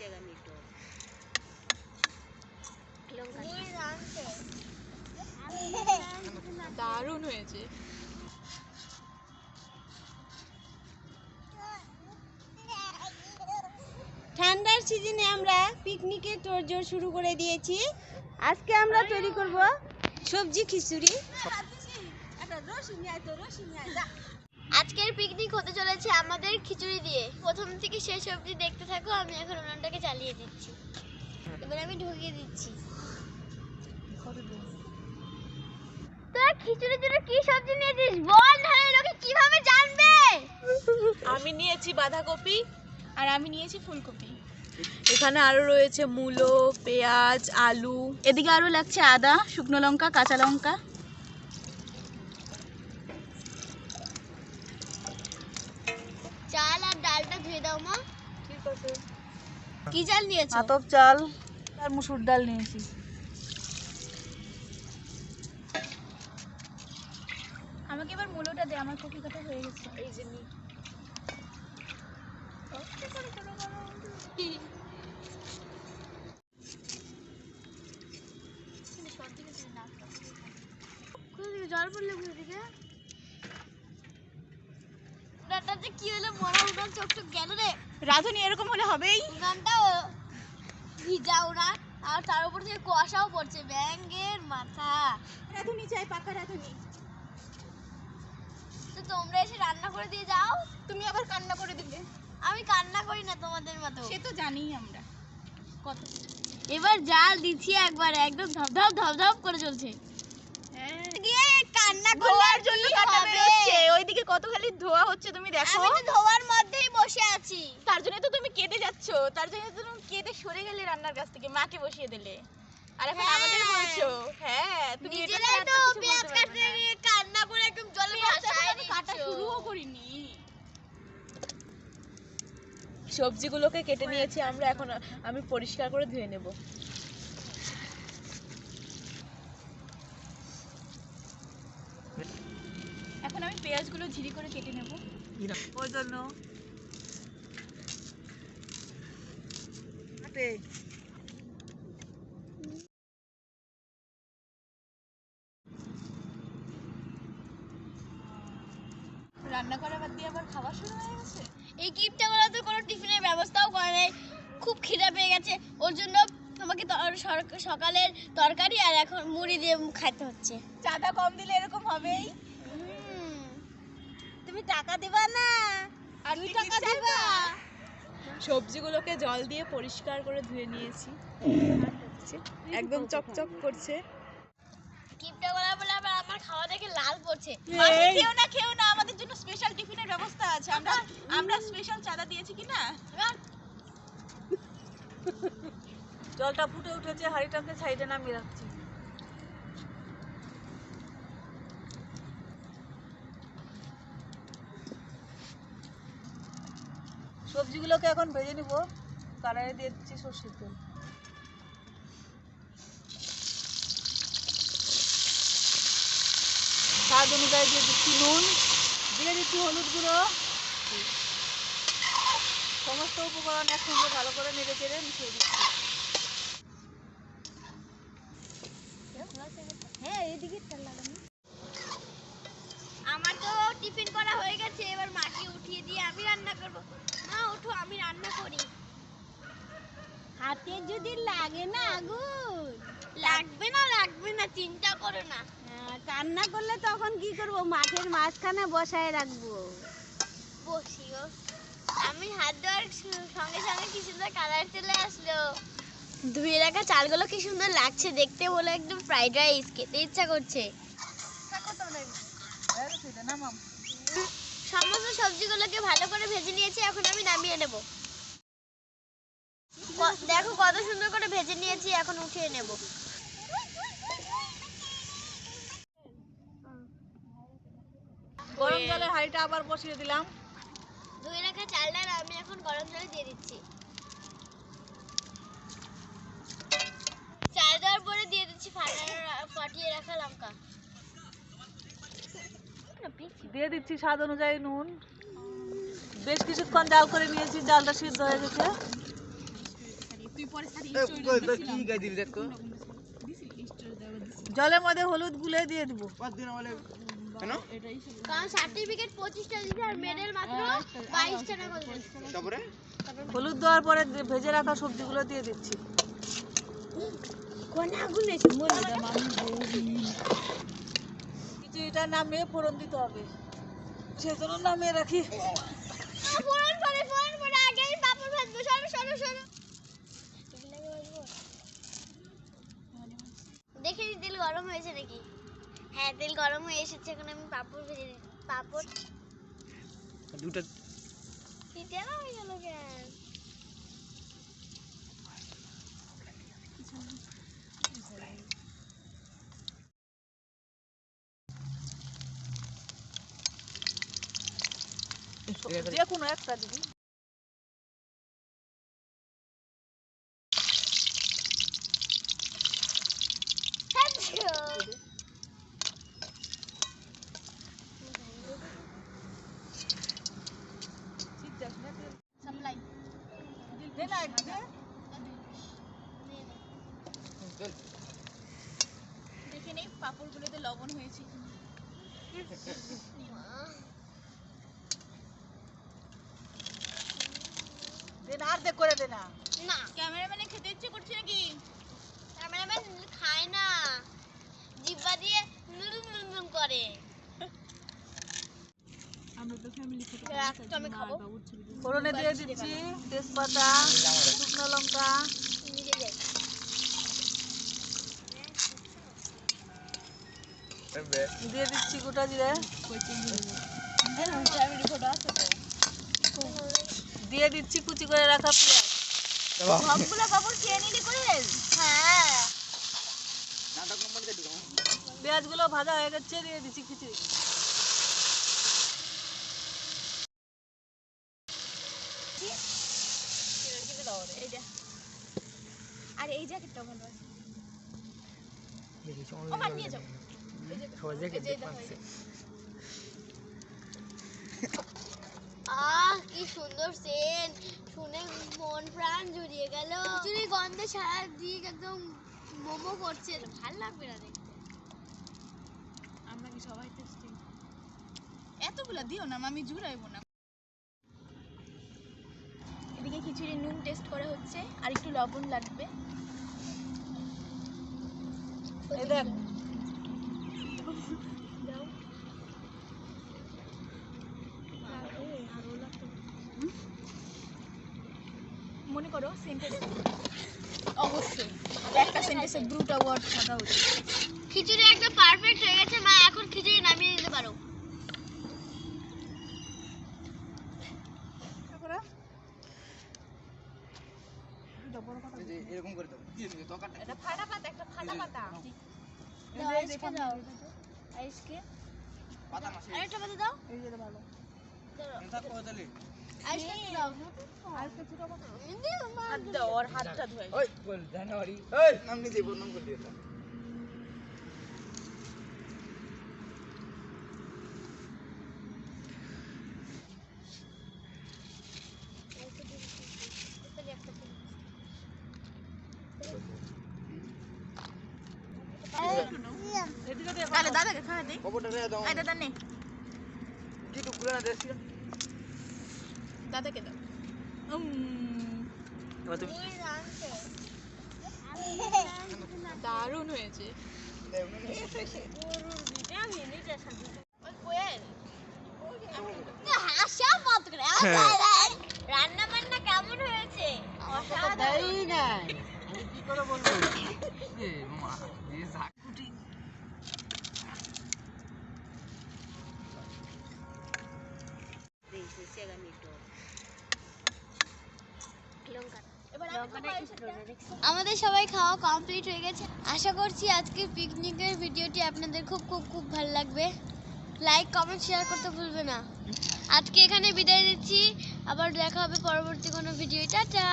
llega হয়েছে। ঠান্ডার সিজনে আমরা পিকনিকের তোড়জোড় শুরু করে দিয়েছি। আজকে আমরা তৈরি করব সবজি খিচুড়ি। রসুন রসুন আজকের পিকনিক হতে চলেছে আমাদের খিচুড়ি দিয়ে। প্রথম থেকে শেষ অবধি দেখতে থাকো আমি এখন উনুনটাকে চালিয়ে দিচ্ছি। এবার আমি ঢুকিয়ে দিচ্ছি। তোরা খিচুড়ির জন্য কি সবজি নিয়েছিস? বল নাহলে লোকে কীভাবে জানবে? আমি নিয়েছি বাঁধাকপি আর আমি নিয়েছি ফুলকপি। এখানে আরও রয়েছে মূলো পেঁয়াজ আলু। এদিকে আরও লাগছে আদা শুকনো লঙ্কা কাঁচা লঙ্কা চাল আর ডালটা ধুয়ে দাও মা। ঠিক আছে। কি চাল নিয়েছো? আতপ চাল আর মুসুর ডাল নিয়েছি। আমাকে এবার মূলোটা দে আমার কপি কাটা হয়ে গেছে। এই যে নি। জল পড়লে ঘুরে দিকে উনানটা যে কি চোখ চোখ গেল রে। রাধুনি এরকম হলে হবেই। উনানটাও ভিজা উনান আর তার উপর থেকে কুয়াশাও পড়ছে ব্যাঙ্গের মাথা। রাধুনি চাই পাকা রাধুনি। তো তোমরা এসে রান্না করে দিয়ে যাও। তুমি আবার কান্না করে দিলে। আমি কান্না করি না তোমাদের মতো। সে তো জানি আমরা। কত এবার জাল দিচ্ছি একবার একদম ধপ ধপ ধপ ধপ করে চলছে। গিয়ে করলে ধোয়ার জন্য কি কান্না হবে? বেরোচ্ছে। ওইদিকে কত খালি ধোয়া হচ্ছে তুমি দেখো। আমি তো ধোয়ার মধ্যেই বসে আছি। তার জন্য তো তুমি কেটে যাচ্ছ। তার জন্য তো তুমি কেটে সরে গেলে রান্নার কাছ থেকে মাকে বসিয়ে দিলে। আর এখন হ্যাঁ। আমাদের বলছো। হ্যাঁ তুমি নিজেরাই তো পেঁয়াজ কাটতে গিয়ে কান্না করে একদম জলে ভাসায় কাটা শুরুও করিনি। সবজিগুলোকে কেটে নিয়েছি আমরা এখন আমি পরিষ্কার করে ধুয়ে নেব এখন আমি পেঁয়াজগুলো ঝিরি করে কেটে নেব। ওই জন্য। রান্না করা বাদ দিয়ে আবার খাওয়া শুরু হয়ে গেছে? এই কিপটা বলা তো কোনো টিফিনের ব্যবস্থাও করে নাই। খুব খিদা পেয়ে গেছে। ওর জন্য তোমাকে সকালের তরকারি আর এখন মুড়ি দিয়ে খাইতে হচ্ছে। চাঁদা কম দিলে এরকম হবেই। তুমি টাকা দিবা না? আর দুই টাকা দিবা? সবজিগুলোকে জল দিয়ে পরিষ্কার করে ধুয়ে নিয়েছি। একদম চকচক করছে। কিপটা বলা বলে আবার আমার খাওয়া দেখে লাল পড়ছে। মাসি খেও না খেও না আমাদের জন্য স্পেশাল টিফিনের ব্যবস্থা আছে। আমরা আমরা স্পেশাল চাঁদা দিয়েছি কি না জলটা ফুটে উঠেছে হাঁড়িটাকে সাইডে নামিয়ে রাখছি। সবজিগুলোকে এখন ভেজে নিব। কড়াইয়ে দিয়ে দিচ্ছি সর্ষের তেল। স্বাদ অনুযায়ী দিয়ে দিচ্ছি নুন। দিয়ে দিচ্ছি হলুদ গুঁড়ো। সমস্ত উপকরণ একসঙ্গে ভালো করে নেড়ে চেড়ে মিশিয়ে দিচ্ছি। হ্যাঁ আমার তো টিফিন করা হয়ে গেছে, এবার মাটি উঠিয়ে দিয়ে আমি রান্না করব মা ওঠো আমি রান্না করি হাতে যদি লাগে না আগুন। লাগবে না লাগবে না চিন্তা করো না। আহ, কান্না করলে তখন কি করব? মাঠের মাঝখানে বসায় রাখব। বসিও। আমি হাত ধোয়ার সঙ্গে সঙ্গে কি সুন্দর কালার চলে আসলো। ধুয়ে রাখা চালগুলো কি সুন্দর লাগছে দেখতে বলে একদম ফ্রাইড রাইস খেতে ইচ্ছা করছে। সমস্ত সবজিগুলোকে ভালো করে ভেজে নিয়েছি এখন আমি নামিয়ে নেব। দেখো কত সুন্দর করে ভেজে নিয়েছি এখন উঠিয়ে নেব। গরম জলের হাঁড়িটা আবার বসিয়ে দিলাম। ধুয়ে রাখা চালটা আমি এখন গরম জলে দিয়ে দিচ্ছি। চাল দেওয়ার পরে দিয়ে দিচ্ছি ফাটিয়ে রাখা লঙ্কা। দিয়ে দিচ্ছি স্বাদ অনুযায়ী নুন। বেশ কিছুক্ষণ জাল করে নিয়েছি জালটা সিদ্ধ হয়ে গেছে। জলের মধ্যে হলুদ গুলে দিয়ে দিব। কারণ সার্টিফিকেট পঁচিশটা দিচ্ছে আর মেডেল মাত্র বাইশটা না কত হলুদ দেওয়ার পরে ভেজে রাখা সবজিগুলো দিয়ে দিচ্ছি। খিচুড়িটা নামিয়ে ফোড়ন দিতে হবে। সেজন্য নামিয়ে রাখি। ফোড়ন করে আগেই পাপড় ভাজবো সরো সরো সরো দেখে নি তেল গরম হয়েছে নাকি? হ্যাঁ তেল গরম হয়ে এসেছে এখন আমি পাপড় ভেজে দিই পাপড় দুটা তিতা হয়ে গেল কেন? যে কোনো একটা দিবি সাপ্লাই দে না একটু দে। দেখে নেই পাপড়গুলোতে লবণ হয়েছে দে না আর দে করে দে না। না। ক্যামেরাম্যানে খেতে ইচ্ছে করছে নাকি? ক্যামেরাম্যান খায় না। জিব্বা দিয়ে নুরুম নুরুম করে। একটা আমি খাব। ফোড়নে দিয়ে দিচ্ছি তেজপাতা শুকনো লঙ্কা নিজে যাই দিয়ে দিচ্ছি গোটা জিরে। দিয়ে দিচ্ছি কুচি করে রাখা পেঁয়াজ। সবগুলো কাপড় খেয়ে নিলি করে? হ্যাঁ। পেঁয়াজগুলো ভাজা হয়ে গেছে দিয়ে দিচ্ছি খিচুড়ি। আর এই জ্যাকেটটা ভালো আছে ও নিয়ে যাও। আহ কি সুন্দর সেন্ট শুনে মন প্রাণ জুড়িয়ে গেল। খিচুড়ি গন্ধে সারা দিক একদম মোমো করছে। ভালো লাগবে না দেখতে। আমরা কি সবাই টেস্টি এতগুলা দিও না আমি জুড়াইবো না। এদিকে খিচুড়ি নুন টেস্ট করা হচ্ছে আর একটু লবণ লাগবে। এই দেখ মনে করো সেন্টেন্স অবশ্যই। একটা সেন্টেন্সে দুটো ওয়ার্ড থাকা উচিত। খিচুড়ি একদম পারফেক্ট হয়ে গেছে মা এখন খিচুড়ি নামিয়ে দিতে পারো। এরকম করে দাও। এটা ফাটা পাতা একটা ফাটা পাতা। আইসকে আরেকটা পাতা দাও। এই যে ভালো। হাতটা ধোয়। ওই বল জানুয়ারি। ওই নাম নিয়ে যাব নাম করে দিলাম এদিকে দাদাকে খাওয়া দে খবরটা রে দাও। আরে দাদা নে কি খুলে না দেখছি দাদাকে দাও। তুমি দারুণ হয়েছে। রান্না বান্না কেমন হয়েছে? দেই না আমি কি করে বলব এ মা এই ঝাকুটি আমাদের সবাই খাওয়া কমপ্লিট হয়ে গেছে। আশা করছি আজকের পিকনিকের ভিডিওটি আপনাদের খুব খুব খুব ভালো লাগবে। লাইক কমেন্ট শেয়ার করতে ভুলবে না। আজকে এখানে বিদায় নিচ্ছি। আবার দেখা হবে পরবর্তী কোনো ভিডিও টাটা!